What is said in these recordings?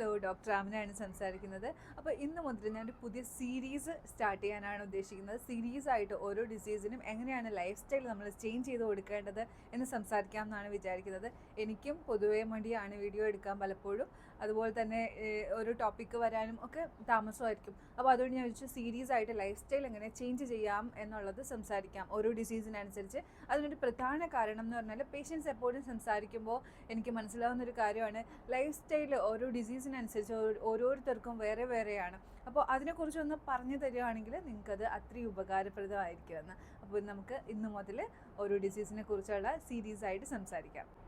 Hello doctor ആമിനാണ് സംസാരിക്കുന്നത്. അപ്പോൾ ഇന്ന് മുതൽ ഞാനൊരു പുതിയ സീരീസ് സ്റ്റാർട്ട് ചെയ്യാനാണ് ഉദ്ദേശിക്കുന്നത്. സീരീസ് ആയിട്ട് ഓരോ ഡിസീസിനും എങ്ങനെയാണ് ലൈഫ് സ്റ്റൈൽ നമ്മൾ ചേഞ്ച് ചെയ്ത് കൊടുക്കേണ്ടത് എന്ന് സംസാരിക്കാം എന്നാണ് വിചാരിക്കുന്നത്. എനിക്കും പൊതുവേ മടിയാണ് വീഡിയോ എടുക്കാൻ പലപ്പോഴും. അതുപോലെ തന്നെ ഒരു ടോപ്പിക്ക് വരാനും ഒക്കെ താമസമായിരിക്കും. അപ്പോൾ അതുകൊണ്ട് ഞാൻ വിളിച്ചു സീരീസ് ആയിട്ട് ലൈഫ് സ്റ്റൈൽ എങ്ങനെ ചേഞ്ച് ചെയ്യാം? എന്നുള്ളത് സംസാരിക്കാം. ഓരോ ഡിസീസിനനുസരിച്ച് അതിനൊരു പ്രധാന കാരണം എന്ന് പറഞ്ഞാൽ പേഷ്യൻസ് എപ്പോഴും സംസാരിക്കുമ്പോൾ എനിക്ക് മനസ്സിലാവുന്ന ഒരു കാര്യമാണ്. ലൈഫ് സ്റ്റൈൽ ഓരോ ഡിസീസിനനുസരിച്ച് ഓരോ- ഓരോരുത്തർക്കും വേറെ വേറെയാണ്. അപ്പോൾ അതിനെക്കുറിച്ചൊന്ന് പറഞ്ഞു തരികയാണെങ്കിൽ നിങ്ങൾക്കത് അത്രയും ഉപകാരപ്രദമായിരിക്കുമെന്ന്. അപ്പോൾ നമുക്ക് ഇന്ന് മുതൽ ഓരോ ഡിസീസിനെ കുറിച്ചുള്ള സീരീസ് ആയിട്ട് സംസാരിക്കാം.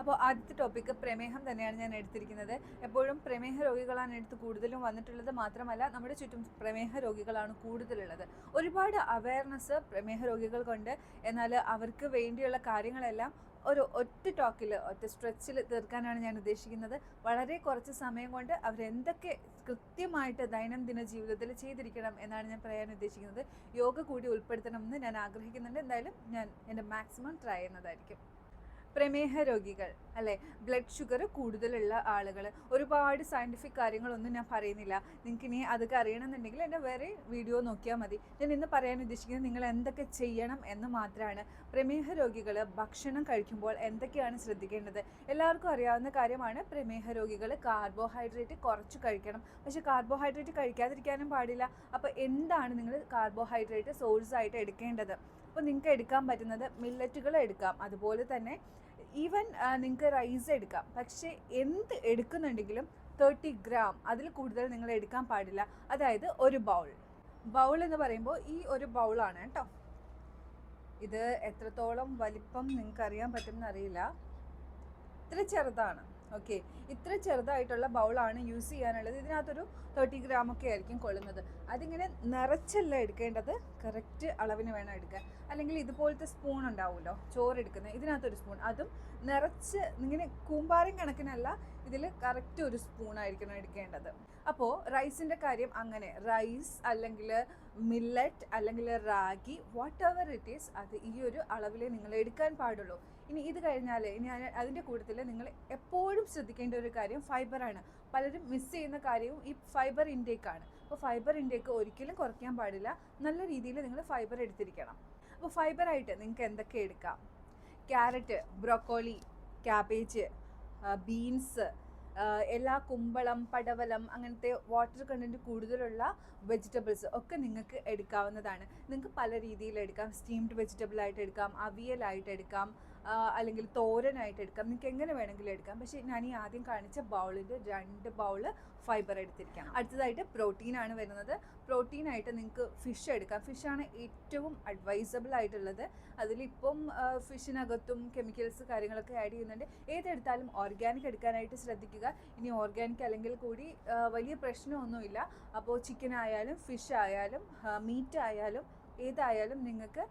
അപ്പോൾ ആദ്യത്തെ ടോപ്പിക്ക് പ്രമേഹം തന്നെയാണ് ഞാൻ എടുത്തിരിക്കുന്നത്. എപ്പോഴും പ്രമേഹ രോഗികളാണ് എടുത്ത് കൂടുതലും വന്നിട്ടുള്ളത്. മാത്രമല്ല നമ്മുടെ ചുറ്റും പ്രമേഹ രോഗികളാണ് കൂടുതലുള്ളത്. ഒരുപാട് അവയർനെസ് പ്രമേഹ രോഗികൾക്കുണ്ട് എന്നാൽ അവർക്ക് വേണ്ടിയുള്ള കാര്യങ്ങളെല്ലാം ഒരു ഒറ്റ ടോക്കിൽ ഒറ്റ സ്ട്രെച്ചിൽ തീർക്കാനാണ് ഞാൻ ഉദ്ദേശിക്കുന്നത്. വളരെ കുറച്ച് സമയം കൊണ്ട് അവരെന്തൊക്കെ കൃത്യമായിട്ട് ദൈനംദിന ജീവിതത്തിൽ ചെയ്തിരിക്കണം എന്നാണ് ഞാൻ പറയാൻ ഉദ്ദേശിക്കുന്നത്. യോഗ കൂടി ഉൾപ്പെടുത്തണമെന്ന് ഞാൻ ആഗ്രഹിക്കുന്നുണ്ട്. എന്തായാലും ഞാൻ എന്റെ മാക്സിമം ട്രൈ ചെയ്യുന്നതായിരിക്കും. പ്രമേഹ രോഗികൾ അല്ലേ? ബ്ലഡ് ഷുഗർ കൂടുതലുള്ള ആളുകൾ ഒരുപാട് സയന്റിഫിക് കാര്യങ്ങളൊന്നും ഞാൻ പറയുന്നില്ല. നിങ്ങൾക്ക് ഇനി അതൊക്കെ അറിയണമെന്നുണ്ടെങ്കിൽ എന്റെ വേറെ വീഡിയോ നോക്കിയാൽ മതി. ഞാൻ ഇന്ന് പറയാൻ ഉദ്ദേശിക്കുന്നത് നിങ്ങൾ എന്തൊക്കെ ചെയ്യണം എന്ന് മാത്രമാണ് പ്രമേഹ രോഗികൾ ഭക്ഷണം കഴിക്കുമ്പോൾ എന്തൊക്കെയാണ് ശ്രദ്ധിക്കേണ്ടത്? എല്ലാവർക്കും അറിയാവുന്ന കാര്യമാണ് പ്രമേഹ രോഗികൾ കാർബോഹൈഡ്രേറ്റ് കുറച്ച് കഴിക്കണം. പക്ഷെ കാർബോഹൈഡ്രേറ്റ് കഴിക്കാതിരിക്കാനും പാടില്ല. അപ്പോൾ എന്താണ് നിങ്ങൾ കാർബോഹൈഡ്രേറ്റ് സോഴ്സ് ആയിട്ട് എടുക്കേണ്ടത്? അപ്പോൾ നിങ്ങൾക്ക് എടുക്കാൻ പറ്റുന്നത് മില്ലറ്റുകൾ എടുക്കാം. അതുപോലെ തന്നെ ഈവൻ നിങ്ങൾക്ക് റൈസ് എടുക്കാം. പക്ഷേ എന്ത് എടുക്കുന്നുണ്ടെങ്കിലും തേർട്ടി ഗ്രാം അതിൽ കൂടുതൽ നിങ്ങൾ എടുക്കാൻ പാടില്ല. അതായത് ഒരു ബൗൾ ബൗൾ എന്ന് പറയുമ്പോൾ ഈ ഒരു ബൗളാണ് കേട്ടോ. ഇത് എത്രത്തോളം വലിപ്പം നിങ്ങൾക്ക് അറിയാൻ പറ്റുമെന്നറിയില്ല ഇത്ര ചെറുതാണ്. ഓക്കെ ഇത്ര ചെറുതായിട്ടുള്ള ബൗളാണ് യൂസ് ചെയ്യാനുള്ളത്. ഇതിനകത്തൊരു തേർട്ടി ഗ്രാം ഒക്കെ ആയിരിക്കും കൊള്ളുന്നത്. അതിങ്ങനെ നിറച്ചല്ല എടുക്കേണ്ടത്. കറക്റ്റ് അളവിന് വേണം എടുക്കാൻ അല്ലെങ്കിൽ ഇതുപോലത്തെ സ്പൂൺ ഉണ്ടാവുമല്ലോ. ചോറ് എടുക്കുന്നത് ഇതിനകത്തൊരു സ്പൂൺ അതും നിറച്ച് ഇങ്ങനെ കൂമ്പാരം കണക്കിനല്ല ഇതിൽ കറക്റ്റ് ഒരു സ്പൂൺ ആയിരിക്കണം എടുക്കേണ്ടത്. അപ്പോൾ റൈസിന്റെ കാര്യം അങ്ങനെ. റൈസ് അല്ലെങ്കിൽ മില്ലറ്റ് അല്ലെങ്കിൽ ragi whatever it is അത് ഈ ഒരു അളവിലേ നിങ്ങൾ എടുക്കാൻ പാടുള്ളൂ. ഇനി ഇത് കഴിഞ്ഞാൽ ഇനി അതിന്റെ കൂട്ടത്തിൽ നിങ്ങൾ എപ്പോഴും ശ്രദ്ധിക്കേണ്ട ഒരു കാര്യം ഫൈബറാണ് പലരും മിസ് ചെയ്യുന്ന കാര്യവും ഈ ഫൈബർ ഇൻടേക്ക് ആണ്. അപ്പോൾ ഫൈബർ ഇൻടേക്ക് ഒരിക്കലും കുറയ്ക്കാൻ പാടില്ല. നല്ല രീതിയിൽ നിങ്ങൾ ഫൈബർ എടുത്തിരിക്കണം. അപ്പോൾ ഫൈബറായിട്ട് നിങ്ങൾക്ക് എന്തൊക്കെ എടുക്കാം? ക്യാരറ്റ് ബ്രോക്കോളി ക്യാബേജ് ബീൻസ് എല്ലാ കുമ്പളം പടവലം അങ്ങനത്തെ വാട്ടർ കണ്ടന്റ് കൂടുതലുള്ള വെജിറ്റബിൾസ് ഒക്കെ നിങ്ങൾക്ക് എടുക്കാവുന്നതാണ്. നിങ്ങൾക്ക് പല രീതിയിൽ എടുക്കാം. സ്റ്റീംഡ് വെജിറ്റബിൾ ആയിട്ട് എടുക്കാം അവിയലായിട്ട് എടുക്കാം അല്ലെങ്കിൽ തോരനായിട്ട് എടുക്കാം. നിങ്ങൾക്ക് എങ്ങനെ വേണമെങ്കിലും എടുക്കാം. പക്ഷേ ഞാൻ ഈ ആദ്യം കാണിച്ച ബൗളിൽ രണ്ട് ബൗൾ ഫൈബർ എടുത്തിരിക്കാം. അടുത്തതായിട്ട് പ്രോട്ടീൻ ആണ് വരുന്നത്. പ്രോട്ടീനായിട്ട് നിങ്ങൾക്ക് ഫിഷ് എടുക്കാം. ഫിഷാണ് ഏറ്റവും അഡ്വൈസബിൾ ആയിട്ടുള്ളത്. അതിലിപ്പം ഫിഷിനകത്തും കെമിക്കൽസ് കാര്യങ്ങളൊക്കെ ആഡ് ചെയ്യുന്നുണ്ട്. ഏതെടുത്താലും ഓർഗാനിക് എടുക്കാനായിട്ട് ശ്രദ്ധിക്കുക. ഇനി ഓർഗാനിക് അല്ലെങ്കിൽ കൂടി വലിയ പ്രശ്നമൊന്നുമില്ല. അപ്പോൾ ചിക്കൻ ആയാലും ഫിഷ് ആയാലും മീറ്റ് ആയാലും ഏതായാലും നിങ്ങൾക്ക്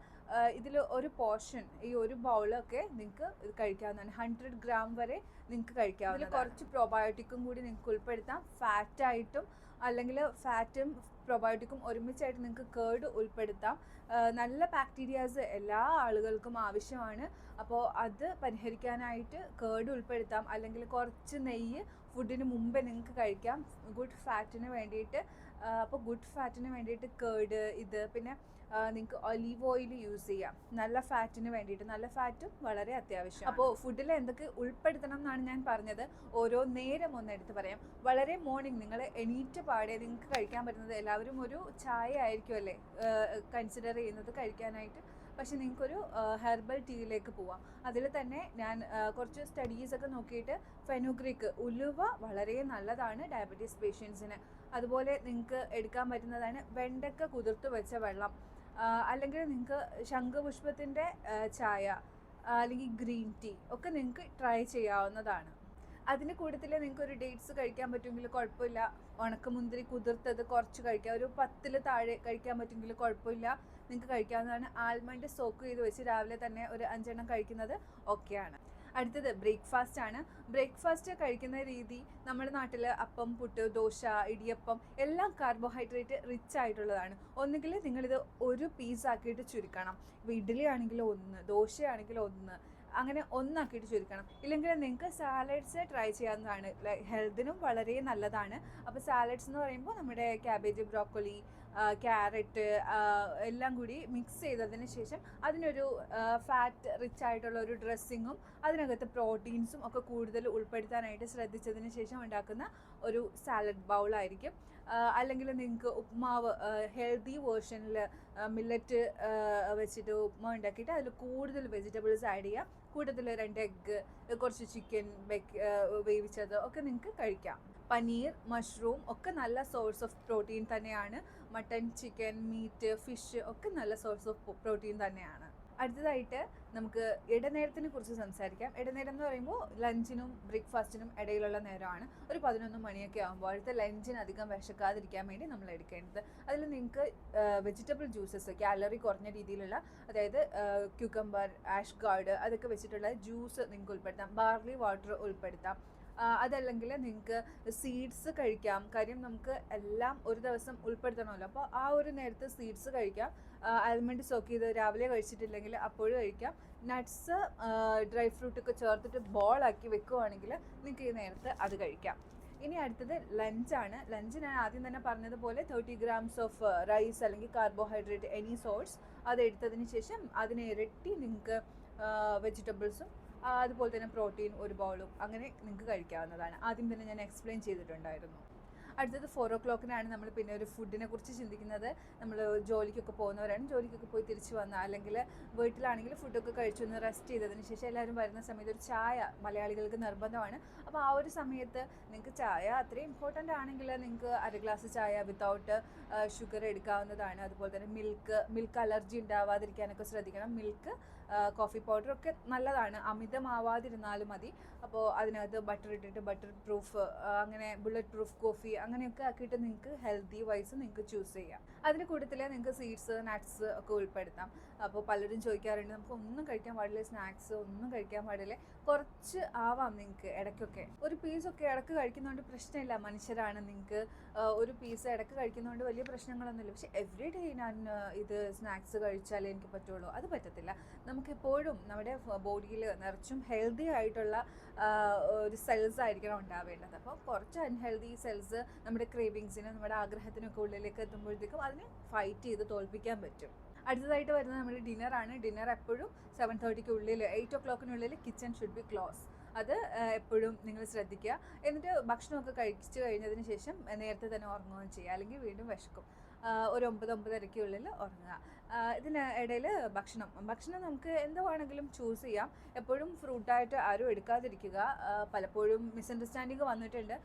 ഇതിൽ ഒരു പോർഷൻ ഈ ഒരു ബൗളൊക്കെ നിങ്ങൾക്ക് ഇത് കഴിക്കാവുന്നതാണ്. ഹൺഡ്രഡ് ഗ്രാം വരെ നിങ്ങൾക്ക് കഴിക്കാവുന്ന കുറച്ച് പ്രോബയോട്ടിക്കും കൂടി നിങ്ങൾക്ക് ഉൾപ്പെടുത്താം. ഫാറ്റായിട്ടും അല്ലെങ്കിൽ ഫാറ്റും പ്രൊബയോട്ടിക്കും ഒരുമിച്ചായിട്ട് നിങ്ങൾക്ക് കേർഡ് ഉൾപ്പെടുത്താം. നല്ല ബാക്ടീരിയാസ് എല്ലാ ആളുകൾക്കും ആവശ്യമാണ്. അപ്പോൾ അത് പരിഹരിക്കാനായിട്ട് കേർഡ് ഉൾപ്പെടുത്താം. അല്ലെങ്കിൽ കുറച്ച് നെയ്യ് ഫുഡിന് മുമ്പേ നിങ്ങൾക്ക് കഴിക്കാം. ഗുഡ് ഫാറ്റിന് വേണ്ടിയിട്ട് അപ്പോൾ ഗുഡ് ഫാറ്റിന് വേണ്ടിയിട്ട് കേർഡ് ഇത് പിന്നെ നിങ്ങൾക്ക് ഒലീവ് ഓയിൽ യൂസ് ചെയ്യാം. നല്ല ഫാറ്റിന് വേണ്ടിയിട്ട് നല്ല ഫാറ്റും വളരെ അത്യാവശ്യം അപ്പോൾ ഫുഡിൽ എന്തൊക്കെ ഉൾപ്പെടുത്തണം എന്നാണ് ഞാൻ പറഞ്ഞത്. ഓരോ നേരം ഒന്ന് എടുത്ത് പറയാം. വളരെ മോർണിംഗ് നിങ്ങൾ എണീറ്റ് പാടെ നിങ്ങൾക്ക് കഴിക്കാൻ പറ്റുന്നത് എല്ലാവരും ഒരു ചായ ആയിരിക്കും അല്ലേ? കൺസിഡർ ചെയ്യുന്നത് കഴിക്കാനായിട്ട്. പക്ഷെ നിങ്ങൾക്കൊരു ഹെർബൽ ടീയിലേക്ക് പോവാം. അതിൽ തന്നെ ഞാൻ കുറച്ച് സ്റ്റഡീസ് ഒക്കെ നോക്കിയിട്ട് ഫെനുഗ്രിക്ക് ഉലുവ വളരെ നല്ലതാണ് ഡയബറ്റീസ് പേഷ്യൻസിന് അതുപോലെ നിങ്ങൾക്ക് എടുക്കാൻ പറ്റുന്നതാണ് വെണ്ടക്ക കുതിർത്ത് വെച്ച വെള്ളം. അല്ലെങ്കിൽ നിങ്ങൾക്ക് ശംഖുപുഷ്പത്തിന്റെ ചായ അല്ലെങ്കിൽ ഗ്രീൻ ടീ ഒക്കെ നിങ്ങൾക്ക് ട്രൈ ചെയ്യാവുന്നതാണ്. അതിന് കൂടുതൽ നിങ്ങൾക്ക് ഒരു ഡേറ്റ്സ് കഴിക്കാൻ പറ്റുമെങ്കിൽ കുഴപ്പമില്ല. ഉണക്കമുന്തിരി കുതിർത്തത് കുറച്ച് കഴിക്കാം. ഒരു പത്തിൽ താഴെ കഴിക്കാൻ പറ്റുമെങ്കിൽ കുഴപ്പമില്ല. നിങ്ങൾക്ക് കഴിക്കാവുന്നതാണ്. ആൽമണ്ട് സോക്ക് ചെയ്ത് വെച്ച് രാവിലെ തന്നെ ഒരു അഞ്ചെണ്ണം കഴിക്കുന്നത് ഓക്കെയാണ്. അടുത്തത് ബ്രേക്ക്ഫാസ്റ്റ് ആണ്. ബ്രേക്ക്ഫാസ്റ്റ് കഴിക്കുന്ന രീതി നമ്മുടെ നാട്ടിൽ അപ്പം പുട്ട് ദോശ ഇടിയപ്പം എല്ലാം കാർബോഹൈഡ്രേറ്റ് റിച്ച് ആയിട്ടുള്ളതാണ്. ഒന്നുകിൽ നിങ്ങളിത് ഒരു പീസ് ആക്കിയിട്ട് ചുരുക്കണം. ഇഡ്ഡലി ആണെങ്കിൽ ഒന്ന് ദോശയാണെങ്കിൽ ഒന്ന് അങ്ങനെ ഒന്നാക്കിയിട്ട് ചുരുക്കണം. ഇല്ലെങ്കിൽ നിങ്ങൾക്ക് സാലഡ്സ് ട്രൈ ചെയ്യാവുന്നതാണ്. ഹെൽത്തിനും വളരെ നല്ലതാണ്. അപ്പോൾ സാലഡ്സ് എന്ന് പറയുമ്പോൾ നമ്മുടെ ക്യാബേജ് ബ്രോക്കോളി ക്യാരറ്റ് എല്ലാം കൂടി മിക്സ് ചെയ്തതിന് ശേഷം അതിനൊരു ഫാറ്റ് റിച്ച് ആയിട്ടുള്ള ഒരു ഡ്രസ്സിങ്ങും അതിനകത്ത് പ്രോട്ടീൻസും ഒക്കെ കൂടുതൽ ഉൾപ്പെടുത്താനായിട്ട് ശ്രദ്ധിച്ചതിന് ശേഷം ഉണ്ടാക്കുന്ന ഒരു സാലഡ് ബൗളായിരിക്കും അല്ലെങ്കിൽ നിങ്ങൾക്ക് ഉപ്മാവ് ഹെൽത്തി വേർഷനിൽ മില്ലറ്റ് വെച്ചിട്ട് ഉപ്മാവ് ഉണ്ടാക്കിയിട്ട് അതിൽ കൂടുതൽ വെജിറ്റബിൾസ് ആഡ് ചെയ്യുക കൂടുതൽ രണ്ട് എഗ്ഗ് കുറച്ച് ചിക്കൻ വേവിച്ചത് ഒക്കെ നിങ്ങൾക്ക് കഴിക്കാം. പനീർ മഷ്റൂം ഒക്കെ നല്ല സോഴ്സ് ഓഫ് പ്രോട്ടീൻ തന്നെയാണ്. മട്ടൺ ചിക്കൻ മീറ്റ് ഫിഷ് ഒക്കെ നല്ല സോഴ്സ് ഓഫ് പ്രോട്ടീൻ തന്നെയാണ്. അടുത്തതായിട്ട് നമുക്ക് ഇടനേരത്തിനെ കുറിച്ച് സംസാരിക്കാം. ഇടനേരം എന്ന് പറയുമ്പോൾ ലഞ്ചിനും ബ്രേക്ക്ഫാസ്റ്റിനും ഇടയിലുള്ള നേരമാണ്. ഒരു പതിനൊന്ന് മണിയൊക്കെ ആകുമ്പോൾ അടുത്ത ലഞ്ചിന് അധികം വിശക്കാതിരിക്കാൻ വേണ്ടി നമ്മൾ എടുക്കേണ്ടത്. അതിൽ നിങ്ങൾക്ക് വെജിറ്റബിൾ ജ്യൂസസ് കാലറി കുറഞ്ഞ രീതിയിലുള്ള അതായത് ക്യൂക്കമ്പർ ആഷ് ഗാർഡ് അതൊക്കെ വെച്ചിട്ടുള്ള ജ്യൂസ് നിങ്ങൾക്ക് ഉൾപ്പെടുത്താം. ബാർലി വാട്ടർ ഉൾപ്പെടുത്താം. അതല്ലെങ്കിൽ നിങ്ങൾക്ക് സീഡ്സ് കഴിക്കാം. കാര്യം നമുക്ക് എല്ലാം ഒരു ദിവസം ഉൾപ്പെടുത്തണമല്ലോ. അപ്പോൾ ആ ഒരു നേരത്തെ സീഡ്സ് കഴിക്കാം. അൽമണ്ട് സോക്ക് ചെയ്ത് രാവിലെ കഴിച്ചിട്ടില്ലെങ്കിൽ അപ്പോഴും കഴിക്കാം. നട്ട്സ് ഡ്രൈ ഫ്രൂട്ടൊക്കെ ചേർത്തിട്ട് ബോളാക്കി വെക്കുവാണെങ്കിൽ നിങ്ങൾക്ക് ഈ നേരത്തെ അത് കഴിക്കാം. ഇനി അടുത്തത് ലഞ്ചാണ് ലഞ്ച് ഞാൻ ആദ്യം തന്നെ പറഞ്ഞതുപോലെ തേർട്ടി ഗ്രാംസ് ഓഫ് റൈസ് അല്ലെങ്കിൽ കാർബോഹൈഡ്രേറ്റ് എനി സോഴ്സ് അത് എടുത്തതിന് ശേഷം അതിനെ ഇരട്ടി നിങ്ങൾക്ക് വെജിറ്റബിൾസും അതുപോലെ തന്നെ പ്രോട്ടീൻ ഒരു ബൗളും അങ്ങനെ നിങ്ങൾക്ക് കഴിക്കാവുന്നതാണ്. ആദ്യം തന്നെ ഞാൻ എക്സ്പ്ലെയിൻ ചെയ്തിട്ടുണ്ടായിരുന്നു. അടുത്തത് ഫോർ ഓ ക്ലോക്കിനാണ് നമ്മൾ പിന്നെ ഒരു ഫുഡിനെ കുറിച്ച് ചിന്തിക്കുന്നത്. നമ്മൾ ജോലിക്കൊക്കെ പോകുന്നവരാണ്. ജോലിക്കൊക്കെ പോയി തിരിച്ചു വന്ന അല്ലെങ്കിൽ വീട്ടിലാണെങ്കിൽ ഫുഡൊക്കെ കഴിച്ചു ഒന്ന് റെസ്റ്റ് ചെയ്തതിന് ശേഷം എല്ലാവരും വരുന്ന സമയത്ത് ഒരു ചായ മലയാളികൾക്ക് നിർബന്ധമാണ്. അപ്പോൾ ആ ഒരു സമയത്ത് നിങ്ങൾക്ക് ചായ അത്രയും ഇമ്പോർട്ടന്റ് ആണെങ്കിൽ നിങ്ങൾക്ക് അര ഗ്ലാസ് ചായ വിത്തൗട്ട് ഷുഗർ എടുക്കാവുന്നതാണ്. അതുപോലെ തന്നെ മിൽക്ക് മിൽക്ക് അലർജി ഉണ്ടാവാതിരിക്കാനൊക്കെ ശ്രദ്ധിക്കണം. മിൽക്ക് കോഫി പൗഡർ ഒക്കെ നല്ലതാണ്. അമിതമാവാതിരുന്നാലും മതി. അപ്പോൾ അതിനകത്ത് ബട്ടർ ഇട്ടിട്ട് ബട്ടർ പ്രൂഫ് അങ്ങനെ ബുള്ളറ്റ് പ്രൂഫ് കോഫി അങ്ങനെയൊക്കെ ആക്കിയിട്ട് നിങ്ങൾക്ക് ഹെൽത്തി വൈസ് നിങ്ങൾക്ക് ചൂസ് ചെയ്യാം. അതിന് കൂട്ടത്തിൽ നിങ്ങൾക്ക് സീഡ്സ് നട്ട്സ് ഒക്കെ ഉൾപ്പെടുത്താം. അപ്പോൾ പലരും ചോദിക്കാറുണ്ട് നമുക്ക് ഒന്നും കഴിക്കാൻ പാടില്ല സ്നാക്സ് ഒന്നും കഴിക്കാൻ പാടില്ല. കുറച്ച് ആവാം നിങ്ങൾക്ക് ഇടയ്ക്കൊക്കെ. ഒരു പീസൊക്കെ ഇടയ്ക്ക് കഴിക്കുന്നതുകൊണ്ട് പ്രശ്നമില്ല. മനുഷ്യരാണ് നിങ്ങൾക്ക് ഒരു പീസ് ഇടയ്ക്ക് കഴിക്കുന്നതുകൊണ്ട് വലിയ പ്രശ്നങ്ങളൊന്നുമില്ല. പക്ഷേ എവറി ഡേ ഞാൻ ഇത് സ്നാക്സ് കഴിച്ചാലേ എനിക്ക് പറ്റുള്ളൂ. അത് പറ്റത്തില്ല. നമുക്കെപ്പോഴും നമ്മുടെ ബോഡിയിൽ നിറച്ചും ഹെൽത്തി ആയിട്ടുള്ള ഒരു സെൽസ് ആയിരിക്കണം ഉണ്ടാവേണ്ടത്. അപ്പോൾ കുറച്ച് അൺഹെൽത്തി സെൽസ് നമ്മുടെ ക്രേവിങ്സിന് നമ്മുടെ ആഗ്രഹത്തിനൊക്കെ ഉള്ളിലേക്ക് എത്തുമ്പോഴത്തേക്കും അതിനെ ഫൈറ്റ് ചെയ്ത് തോൽപ്പിക്കാൻ പറ്റും. അടുത്തതായിട്ട് വരുന്നത് നമ്മുടെ ഡിന്നറാണ് ഡിന്നർ എപ്പോഴും സെവൻ തേർട്ടിക്ക് ഉള്ളിൽ എയ്റ്റ് ഒ ക്ലോക്കിനുള്ളിൽ കിച്ചൺ ഷുഡ് ബി ക്ലോസ് അത് എപ്പോഴും നിങ്ങൾ ശ്രദ്ധിക്കുക. എന്നിട്ട് ഭക്ഷണമൊക്കെ കഴിച്ചു കഴിഞ്ഞതിന് ശേഷം നേരത്തെ തന്നെ ഉറങ്ങുകയും ചെയ്യുക. അല്ലെങ്കിൽ വീണ്ടും വിശക്കും. ഒരു ഒമ്പത് ഒമ്പതരയ്ക്കുള്ളിൽ ഉറങ്ങുക. ഇതിന് ഇടയിൽ ഭക്ഷണം. ഭക്ഷണം നമുക്ക് എന്ത് വേണമെങ്കിലും ചൂസ് ചെയ്യാം. എപ്പോഴും ഫ്രൂട്ടായിട്ട് ആരും എടുക്കാതിരിക്കുക. പലപ്പോഴും മിസ്അണ്ടർസ്റ്റാൻഡിങ് വന്നിട്ടുണ്ട്.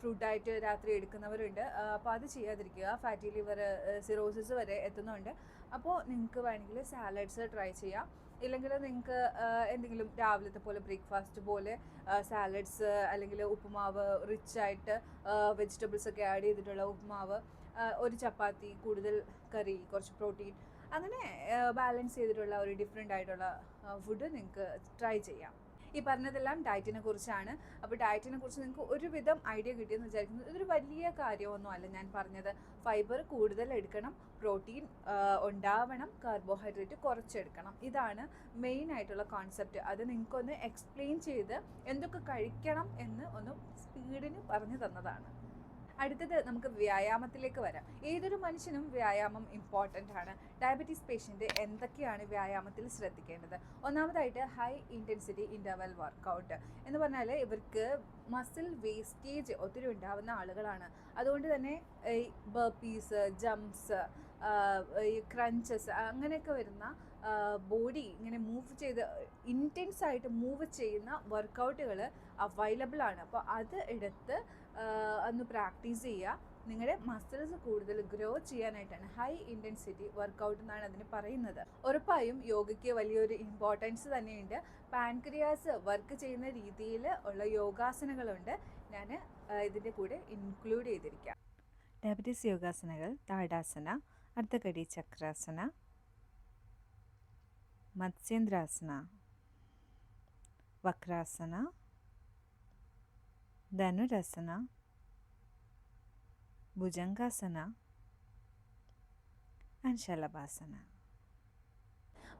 ഫ്രൂട്ടായിട്ട് രാത്രി എടുക്കുന്നവരുണ്ട്. അപ്പോൾ അത് ചെയ്യാതിരിക്കുക. ഫാറ്റി ലിവർ സിറോസിസ് വരെ എത്തുന്നുണ്ട്. അപ്പോൾ നിങ്ങൾക്ക് വേണമെങ്കിൽ സാലഡ്സ് ട്രൈ ചെയ്യാം. ഇല്ലെങ്കിൽ നിങ്ങൾക്ക് എന്തെങ്കിലും രാവിലത്തെ പോലെ ബ്രേക്ക്ഫാസ്റ്റ് പോലെ സാലഡ്സ് അല്ലെങ്കിൽ ഉപ്പുമാവ് റിച്ച് ആയിട്ട് വെജിറ്റബിൾസ് ഒക്കെ ആഡ് ചെയ്തിട്ടുള്ള ഉപ്പുമാവ് ഒരു ചപ്പാത്തി കൂടുതൽ കറി കുറച്ച് പ്രോട്ടീൻ അങ്ങനെ ബാലൻസ് ചെയ്തിട്ടുള്ള ഒരു ഡിഫറെന്റ് ആയിട്ടുള്ള ഫുഡ് നിങ്ങൾക്ക് ട്രൈ ചെയ്യാം. ഈ പറഞ്ഞതെല്ലാം ഡയറ്റിനെ കുറിച്ചാണ്. അപ്പോൾ ഡയറ്റിനെ കുറിച്ച് നിങ്ങൾക്ക് ഒരുവിധം ഐഡിയ കിട്ടിയെന്ന് വിചാരിക്കുന്നത് ഇതൊരു വലിയ കാര്യമൊന്നും അല്ല ഞാൻ പറഞ്ഞത്. ഫൈബർ കൂടുതൽ എടുക്കണം പ്രോട്ടീൻ ഉണ്ടാവണം കാർബോഹൈഡ്രേറ്റ് കുറച്ചെടുക്കണം. ഇതാണ് മെയിൻ ആയിട്ടുള്ള കോൺസെപ്റ്റ് അത് നിങ്ങൾക്കൊന്ന് എക്സ്പ്ലെയിൻ ചെയ്ത് എന്തൊക്കെ കഴിക്കണം എന്ന് ഒന്ന് സ്പീഡിന് പറഞ്ഞു തന്നതാണ്. അടുത്തത് നമുക്ക് വ്യായാമത്തിലേക്ക് വരാം. ഏതൊരു മനുഷ്യനും വ്യായാമം ഇമ്പോർട്ടന്റ് ആണ്. ഡയബറ്റീസ് പേഷ്യന്റ് എന്തൊക്കെയാണ് വ്യായാമത്തിൽ ശ്രദ്ധിക്കേണ്ടത്? ഒന്നാമതായിട്ട് ഹൈ ഇന്റൻസിറ്റി ഇന്റർവൽ വർക്കൗട്ട് എന്ന് പറഞ്ഞാൽ ഇവർക്ക് മസിൽ വേസ്റ്റേജ് ഒത്തിരി ഉണ്ടാവുന്ന ആളുകളാണ്. അതുകൊണ്ട് തന്നെ ഈ ബർപ്പീസ് ജംപ്സ് ഈ ക്രഞ്ചസ് അങ്ങനെയൊക്കെ വരുന്ന ബോഡി ഇങ്ങനെ മൂവ് ചെയ്ത് ഇന്റൻസ് ആയിട്ട് മൂവ് ചെയ്യുന്ന വർക്കൗട്ടുകൾ അവൈലബിൾ ആണ്. അപ്പോൾ അത് എടുത്ത് ഒന്ന് പ്രാക്ടീസ് ചെയ്യുക. നിങ്ങളുടെ മസിൽസ് കൂടുതൽ ഗ്രോ ചെയ്യാനായിട്ടാണ് ഹൈ ഇന്റൻസിറ്റി വർക്കൗട്ട് എന്നാണ് അതിന് പറയുന്നത്. ഉറപ്പായും യോഗയ്ക്ക് വലിയൊരു ഇമ്പോർട്ടൻസ് തന്നെയുണ്ട്. പാൻക്രിയാസ് വർക്ക് ചെയ്യുന്ന രീതിയിൽ ഉള്ള യോഗാസനങ്ങളുണ്ട്. ഞാൻ ഇതിന്റെ കൂടെ ഇൻക്ലൂഡ് ചെയ്തിരിക്കാം. ഡയബറ്റീസ് യോഗാസനകൾ താടാസന അർദ്ധകടി ചക്രാസന మత్స్యంద్రాసన వక్రాసన ధనురసన భుజంగాసన అండ్ శలభాసన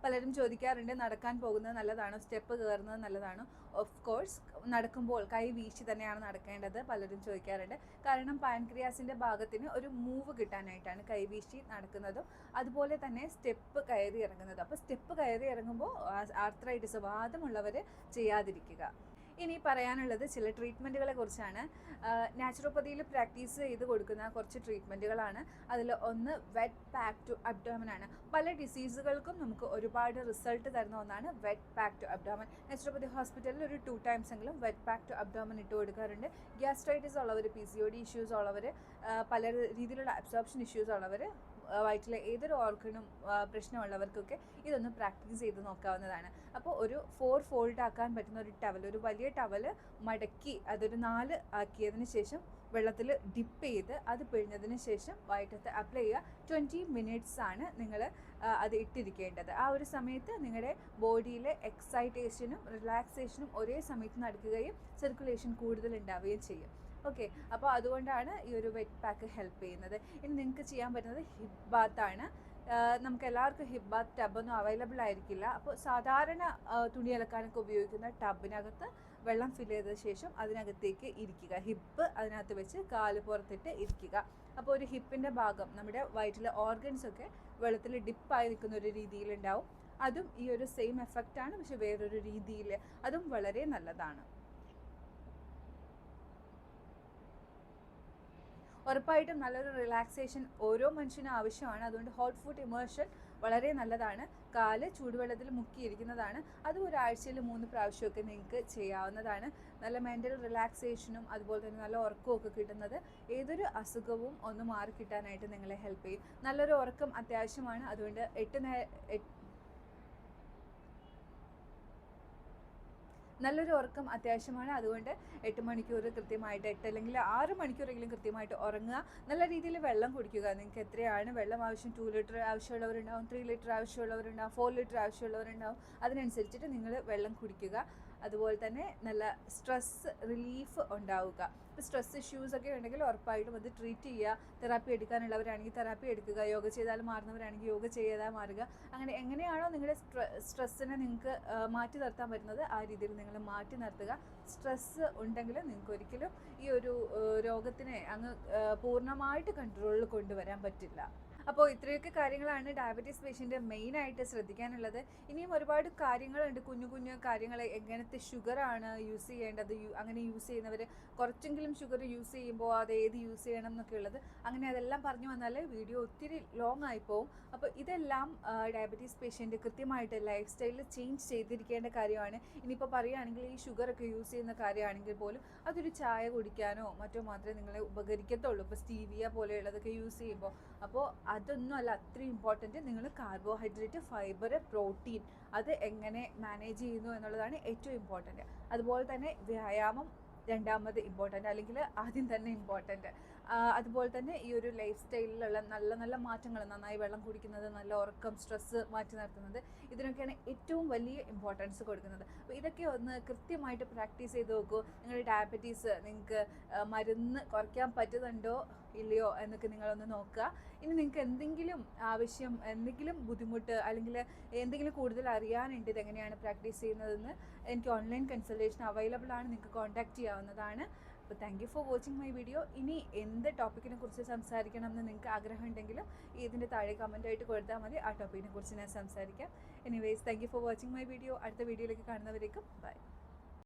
പലരും ചോദിക്കാറുണ്ട് നടക്കാൻ പോകുന്നത് നല്ലതാണോ? സ്റ്റെപ്പ് കയറുന്നത് നല്ലതാണോ? ഓഫ് കോഴ്സ് നടക്കുമ്പോൾ കൈ വീശി തന്നെയാണ് നടക്കേണ്ടത് പലരും ചോദിക്കാറുണ്ട്. കാരണം പാൻക്രിയാസിന്റെ ഭാഗത്തിന് ഒരു മൂവ് കിട്ടാനായിട്ടാണ് കൈ വീശി നടക്കുന്നതും അതുപോലെ തന്നെ സ്റ്റെപ്പ് കയറി ഇറങ്ങുന്നതും. അപ്പോൾ സ്റ്റെപ്പ് കയറി ഇറങ്ങുമ്പോൾ ആർത്രൈറ്റിസ് വാദമുള്ളവർ ചെയ്യാതിരിക്കുക. ഇനി പറയാനുള്ളത് ചില ട്രീറ്റ്മെന്റുകളെ കുറിച്ചാണ്. നാച്ചുറോപ്പതിയിൽ പ്രാക്ടീസ് ചെയ്ത് കൊടുക്കുന്ന കുറച്ച് ട്രീറ്റ്മെന്റുകളാണ് അതിൽ ഒന്ന് വെറ്റ് പാക്ക് ടു അബ്ഡോമൻ ആണ്. പല ഡിസീസുകൾക്കും നമുക്ക് ഒരുപാട് റിസൾട്ട് തരുന്ന ഒന്നാണ് wet pack to abdomen naturopathy ഹോസ്പിറ്റലിൽ ഒരു ടു ടൈംസ് എങ്കിലും വെറ്റ് പാക്ക് ടു അബ്ഡോമൻ ഇട്ട് കൊടുക്കാറുണ്ട്. ഗ്യാസ്ട്രൈറ്റിസ് ഉള്ളവർ P C O D issues ഉള്ളവർ പല രീതിയിലുള്ള അബ്സോർപ്ഷൻ ഇഷ്യൂസ് ഉള്ളവർ വയറ്റിലെ ഏതൊരു ഓർഗനും പ്രശ്നമുള്ളവർക്കൊക്കെ ഇതൊന്ന് പ്രാക്ടീസ് ചെയ്ത് നോക്കാവുന്നതാണ്. അപ്പോൾ ഒരു ഫോർ ഫോൾഡ് ആക്കാൻ പറ്റുന്ന ഒരു ടവൽ ഒരു വലിയ ടവൽ മടക്കി അതൊരു നാല് ആക്കിയതിന് ശേഷം വെള്ളത്തിൽ ഡിപ്പ് ചെയ്ത് അത് പിഴിഞ്ഞതിന് ശേഷം വയറ്റത്ത് അപ്ലൈ ചെയ്യുക. ട്വന്റി മിനിറ്റ്സ് ആണ് നിങ്ങൾ അത് ഇട്ടിരിക്കേണ്ടത്. ആ ഒരു സമയത്ത് നിങ്ങളുടെ ബോഡിയിലെ എക്സൈറ്റേഷനും റിലാക്സേഷനും ഒരേ സമയത്ത് നടക്കുകയും സർക്കുലേഷൻ കൂടുതൽ ഉണ്ടാവുകയും ചെയ്യും. ഓക്കെ അപ്പോൾ അതുകൊണ്ടാണ് ഈ ഒരു വെറ്റ് പാക്ക് ഹെൽപ്പ് ചെയ്യുന്നത്. ഇനി നിങ്ങൾക്ക് ചെയ്യാൻ പറ്റുന്നത് ഹിപ്പ് ബാത്താണ് നമുക്ക് എല്ലാവർക്കും ഹിപ്പ് ബാത്ത് ടബൊന്നും അവൈലബിൾ ആയിരിക്കില്ല. അപ്പോൾ സാധാരണ തുണി അലക്കാനൊക്കെ ഉപയോഗിക്കുന്ന ടബിനകത്ത് വെള്ളം ഫിൽ ചെയ്ത ശേഷം അതിനകത്തേക്ക് ഇരിക്കുക. ഹിപ്പ് അതിനകത്ത് വെച്ച് കാൽ പുറത്തിട്ട് ഇരിക്കുക. അപ്പോൾ ഒരു ഹിപ്പിന്റെ ഭാഗം നമ്മുടെ വയറ്റിലെ ഓർഗൻസ് ഒക്കെ വെള്ളത്തിൽ ഡിപ്പായി നിൽക്കുന്ന ഒരു രീതിയിലുണ്ടാവും. അതും ഈ ഒരു സെയിം എഫക്റ്റാണ് പക്ഷെ വേറൊരു രീതിയിൽ അതും വളരെ നല്ലതാണ്. ഉറപ്പായിട്ടും നല്ലൊരു റിലാക്സേഷൻ ഓരോ മനുഷ്യനും ആവശ്യമാണ്. അതുകൊണ്ട് ഹോട്ട് ഫുഡ് ഇമേർഷൻ വളരെ നല്ലതാണ്. കാൽ ചൂടുവെള്ളത്തിൽ മുക്കിയിരിക്കുന്നതാണ്. അത് ഒരാഴ്ചയിൽ മൂന്ന് പ്രാവശ്യമൊക്കെ നിങ്ങൾക്ക് ചെയ്യാവുന്നതാണ്. നല്ല മെന്റൽ റിലാക്സേഷനും അതുപോലെ തന്നെ നല്ല ഉറക്കവും ഒക്കെ കിട്ടുന്നത് ഏതൊരു അസുഖവും ഒന്ന് മാറി കിട്ടാനായിട്ട് നിങ്ങളെ ഹെൽപ്പ് ചെയ്യും. നല്ലൊരു ഉറക്കം അത്യാവശ്യമാണ്. അതുകൊണ്ട് എട്ട് നേ നല്ലൊരു ഉറക്കം അത്യാവശ്യമാണ്. അതുകൊണ്ട് എട്ട് മണിക്കൂർ കൃത്യമായിട്ട് എട്ട് അല്ലെങ്കിൽ ആറ് മണിക്കൂറെങ്കിലും കൃത്യമായിട്ട് ഉറങ്ങുക. നല്ല രീതിയിൽ വെള്ളം കുടിക്കുക. നിങ്ങൾക്ക് എത്രയാണ് വെള്ളം ആവശ്യം? ടു ലിറ്റർ ആവശ്യമുള്ളവരുണ്ടാവും ത്രീ ലിറ്റർ ആവശ്യമുള്ളവരുണ്ടാവും ഫോർ ലിറ്റർ ആവശ്യമുള്ളവരുണ്ടാവും. അതിനനുസരിച്ചിട്ട് നിങ്ങൾ വെള്ളം കുടിക്കുക. അതുപോലെ തന്നെ നല്ല സ്ട്രെസ് റിലീഫ് ഉണ്ടാവുക. ഇപ്പോൾ സ്ട്രെസ് ഇഷ്യൂസ് ഒക്കെ ഉണ്ടെങ്കിൽ ഉറപ്പായിട്ടും അത് ട്രീറ്റ് ചെയ്യുക. തെറാപ്പി എടുക്കാനുള്ളവരാണെങ്കിൽ തെറാപ്പി എടുക്കുക. യോഗ ചെയ്താൽ മാറുന്നവരാണെങ്കിൽ യോഗ ചെയ്താൽ മാറുക. അങ്ങനെ എങ്ങനെയാണോ നിങ്ങളുടെ സ്ട്രെസ്സിനെ നിങ്ങൾക്ക് മാറ്റി നിർത്താൻ പറ്റുന്നത് ആ രീതിയിൽ നിങ്ങൾ മാറ്റി നിർത്തുക. സ്ട്രെസ്സ് ഉണ്ടെങ്കിൽ നിങ്ങൾക്ക് ഒരിക്കലും ഈ ഒരു രോഗത്തിനെ അങ്ങ് പൂർണമായിട്ട് കൺട്രോളിൽ കൊണ്ടുവരാൻ പറ്റില്ല. അപ്പോൾ ഇത്രയൊക്കെ കാര്യങ്ങളാണ് ഡയബറ്റീസ് പേഷ്യന്റ് മെയിനായിട്ട് ശ്രദ്ധിക്കാനുള്ളത്. ഇനിയും ഒരുപാട് കാര്യങ്ങളുണ്ട്. കുഞ്ഞു കുഞ്ഞു കാര്യങ്ങൾ എങ്ങനത്തെ ഷുഗറാണ് യൂസ് ചെയ്യേണ്ടത് അങ്ങനെ യൂസ് ചെയ്യുന്നവർ കുറച്ചെങ്കിലും ഷുഗർ യൂസ് ചെയ്യുമ്പോൾ അത് ഏത് യൂസ് ചെയ്യണം എന്നൊക്കെ ഉള്ളത് അങ്ങനെ അതെല്ലാം പറഞ്ഞു വന്നാൽ വീഡിയോ ഒത്തിരി ലോങ് ആയി പോകും അപ്പോൾ ഇതെല്ലാം ഡയബറ്റീസ് പേഷ്യന്റ് കൃത്യമായിട്ട് ലൈഫ് സ്റ്റൈലിൽ ചേഞ്ച് ചെയ്തിരിക്കേണ്ട കാര്യമാണ്. ഇനിയിപ്പോൾ പറയുകയാണെങ്കിൽ ഈ ഷുഗറൊക്കെ യൂസ് ചെയ്യുന്ന കാര്യമാണെങ്കിൽ പോലും അതൊരു ചായ കുടിക്കാനോ മറ്റോ മാത്രമേ നിങ്ങളെ ഉപകരിക്കത്തുള്ളൂ. ഇപ്പോൾ സ്റ്റീവിയ പോലെയുള്ളതൊക്കെ യൂസ് ചെയ്യുമ്പോൾ അപ്പോൾ അതൊന്നും അല്ല അത്രയും ഇമ്പോർട്ടന്റ് നിങ്ങൾ കാർബോഹൈഡ്രേറ്റ് ഫൈബർ പ്രോട്ടീൻ അത് എങ്ങനെ മാനേജ് ചെയ്യുന്നു എന്നുള്ളതാണ് ഏറ്റവും ഇമ്പോർട്ടന്റ് അതുപോലെ തന്നെ വ്യായാമം രണ്ടാമത് ഇമ്പോർട്ടന്റ് അല്ലെങ്കിൽ ആദ്യം തന്നെ ഇമ്പോർട്ടന്റ് അതുപോലെ തന്നെ ഈ ഒരു ലൈഫ് സ്റ്റൈലിലുള്ള നല്ല നല്ല മാറ്റങ്ങൾ നന്നായി വെള്ളം കുടിക്കുന്നത് നല്ല ഉറക്കം സ്ട്രെസ്സ് മാറ്റി നിർത്തുന്നത് ഇതിനൊക്കെയാണ് ഏറ്റവും വലിയ ഇമ്പോർട്ടൻസ് കൊടുക്കുന്നത്. അപ്പോൾ ഇതൊക്കെ ഒന്ന് കൃത്യമായിട്ട് പ്രാക്ടീസ് ചെയ്ത് നോക്കൂ. നിങ്ങളുടെ ഡയബറ്റീസ് നിങ്ങൾക്ക് മരുന്ന് കുറയ്ക്കാൻ പറ്റുന്നുണ്ടോ ഇല്ലയോ എന്നൊക്കെ നിങ്ങളൊന്ന് നോക്കുക. ഇനി നിങ്ങൾക്ക് എന്തെങ്കിലും ആവശ്യം എന്തെങ്കിലും ബുദ്ധിമുട്ട് അല്ലെങ്കിൽ എന്തെങ്കിലും കൂടുതൽ അറിയാനുണ്ട് ഇതെങ്ങനെയാണ് പ്രാക്ടീസ് ചെയ്യുന്നതെന്ന് എനിക്ക് ഓൺലൈൻ കൺസൾട്ടേഷൻ അവൈലബിൾ ആണ്. നിങ്ങൾക്ക് കോൺടാക്റ്റ് ചെയ്യാവുന്നതാണ്. അപ്പോൾ thank you for watching my video ഇനി എന്ത് ടോപ്പിക്കിനെ കുറിച്ച് സംസാരിക്കണം എന്ന് നിങ്ങൾക്ക് ആഗ്രഹം ഉണ്ടെങ്കിലും ഇതിന്റെ താഴെ കമന്റ് ആയിട്ട് കൊടുത്താൽ മതി. ആ ടോപ്പിക്കിനെ കുറിച്ച് ഞാൻ സംസാരിക്കാം. Anyways thank you for watching my video അടുത്ത വീഡിയോയിലേക്ക് കാണുന്നവരേക്കും ബൈ